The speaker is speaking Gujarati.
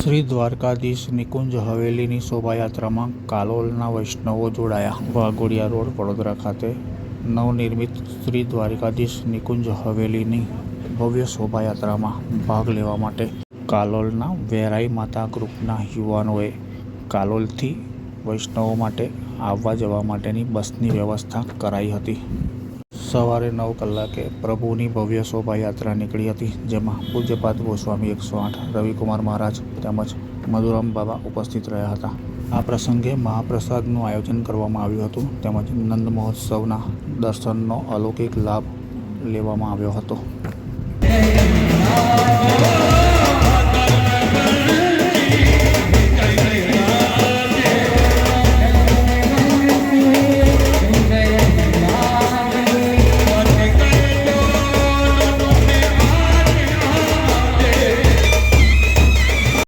શ્રી દ્વારકાધીશ નિકુંજ હવેલીની શોભાયાત્રામાં કાલોલના વૈષ્ણવો જોડાયા. વાઘોડિયા રોડ, વડોદરા ખાતે નવનિર્મિત શ્રી દ્વારકાધીશ નિકુંજ હવેલીની ભવ્ય શોભાયાત્રામાં ભાગ લેવા માટે કાલોલના વેરાઈ માતા ગ્રુપના યુવાનોએ કાલોલથી વૈષ્ણવો માટે આવવા જવા માટેની બસની વ્યવસ્થા કરાઈ હતી. સવારે નવ કલાકે પ્રભુની ભવ્ય શોભાયાત્રા નીકળી હતી, જેમાં પૂજ્યપાદ ગોસ્વામી એકસો આઠ, રવિકુમાર મહારાજ તેમજ મધુરામ બાબા ઉપસ્થિત રહ્યા હતા. આ પ્રસંગે મહાપ્રસાદનું આયોજન કરવામાં આવ્યું હતું, તેમજ નંદ મહોત્સવના દર્શનનો અલૌકિક લાભ લેવામાં આવ્યો હતો.